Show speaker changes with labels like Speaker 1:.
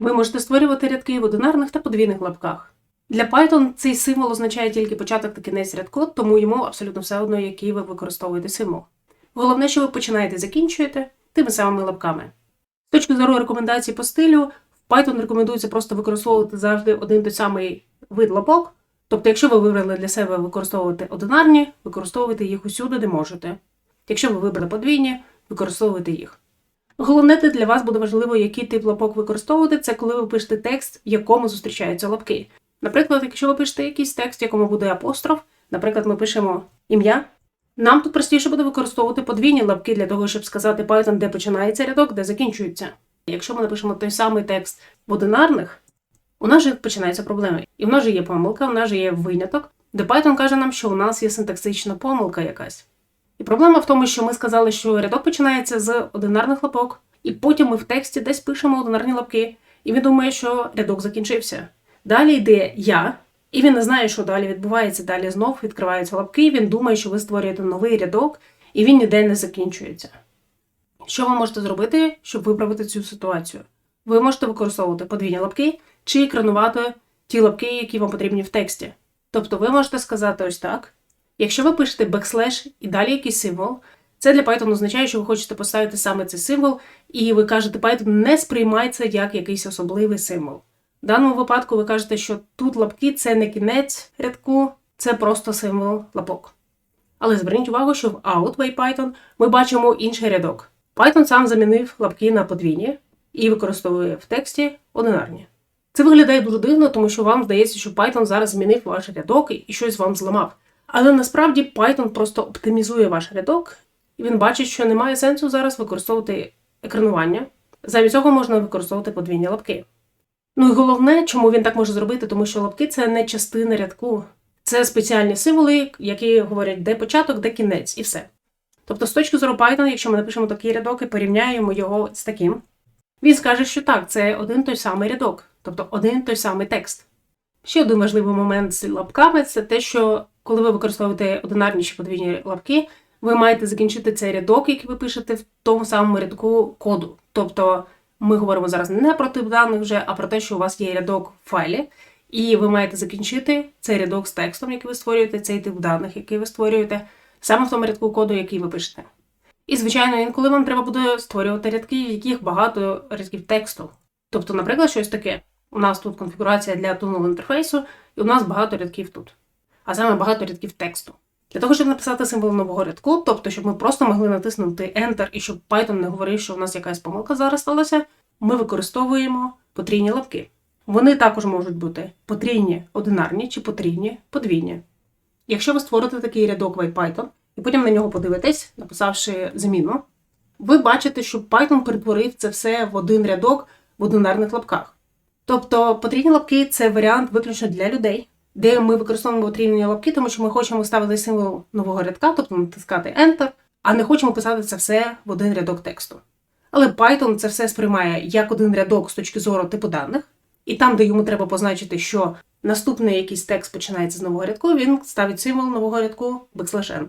Speaker 1: Ви можете створювати рядки в одинарних та подвійних лапках. Для Python цей символ означає тільки початок та кінець рядку, тому йому абсолютно все одно, який ви використовуєте символ. Головне, що ви починаєте і закінчуєте тими самими лапками. З точки зору рекомендацій по стилю, в Python рекомендується просто використовувати завжди один той самий вид лапок. Тобто, якщо ви вибрали для себе використовувати одинарні, використовуйте їх усюди, де можете. Якщо ви вибрали подвійні, використовуйте їх. Головне те для вас буде важливо, який тип лапок використовувати, це коли ви пишете текст, в якому зустрічаються лапки. Наприклад, якщо ви пишете якийсь текст, в якому буде апостроф, наприклад, ми пишемо ім'я, нам тут простіше буде використовувати подвійні лапки для того, щоб сказати Python, де починається рядок, де закінчується. Якщо ми напишемо той самий текст в одинарних, у нас же починаються проблеми. І в нас же є помилка, в нас же є виняток, де Python каже нам, що у нас є синтаксична помилка якась. І проблема в тому, що ми сказали, що рядок починається з одинарних лапок, і потім ми в тексті десь пишемо одинарні лапки, і він думає, що рядок закінчився. Далі йде я, і він не знає, що далі відбувається. Далі знов відкриваються лапки, він думає, що ви створюєте новий рядок, і він ніде не закінчується. Що ви можете зробити, щоб виправити цю ситуацію? Ви можете використовувати подвійні лапки чи екранувати ті лапки, які вам потрібні в тексті. Тобто ви можете сказати ось так. Якщо ви пишете бекслеш і далі якийсь символ, це для Python означає, що ви хочете поставити саме цей символ, і ви кажете, Python не сприймає це як якийсь особливий символ. В даному випадку ви кажете, що тут лапки це не кінець рядку, це просто символ лапок. Але зверніть увагу, що в out by Python ми бачимо інший рядок. Python сам замінив лапки на подвійні і використовує в тексті одинарні. Це виглядає дуже дивно, тому що вам здається, що Python зараз змінив ваш рядок і щось вам зламав. Але насправді Python просто оптимізує ваш рядок, і він бачить, що немає сенсу зараз використовувати екранування. Замість цього можна використовувати подвійні лапки. Ну і головне, чому він так може зробити, тому що лапки це не частина рядку. Це спеціальні символи, які говорять, де початок, де кінець, і все. Тобто, з точки зору Python, якщо ми напишемо такий рядок і порівняємо його з таким, він скаже, що так, це один той самий рядок, тобто один той самий текст. Ще один важливий момент з лапками це те, що коли ви використовуєте одинарні чи подвійні лапки, ви маєте закінчити цей рядок, який ви пишете в тому самому рядку коду. Тобто ми говоримо зараз не про тип даних вже, а про те, що у вас є рядок в файлі, і ви маєте закінчити цей рядок з текстом, який ви створюєте, цей тип даних, який ви створюєте, саме в тому рядку коду, який ви пишете. І, звичайно, інколи вам треба буде створювати рядки, в яких багато рядків тексту. Тобто, наприклад, щось таке. У нас тут конфігурація для тунел інтерфейсу, і у нас багато рядків тут. А саме багато рядків тексту. Для того, щоб написати символ нового рядку, тобто, щоб ми просто могли натиснути Enter і щоб Python не говорив, що у нас якась помилка зараз сталася, ми використовуємо потрійні лапки. Вони також можуть бути потрійні одинарні чи потрійні подвійні. Якщо ви створите такий рядок в IPython і потім на нього подивитесь, написавши зміну, ви бачите, що Python перетворив це все в один рядок в одинарних лапках. Тобто потрійні лапки це варіант виключно для людей, де ми використовуємо потрійні лапки, тому що ми хочемо ставити символ нового рядка, тобто натискати Enter, а не хочемо писати це все в один рядок тексту. Але Python це все сприймає як один рядок з точки зору типу даних, і там, де йому треба позначити, що наступний якийсь текст починається з нового рядку, він ставить символ нового рядку backslash n.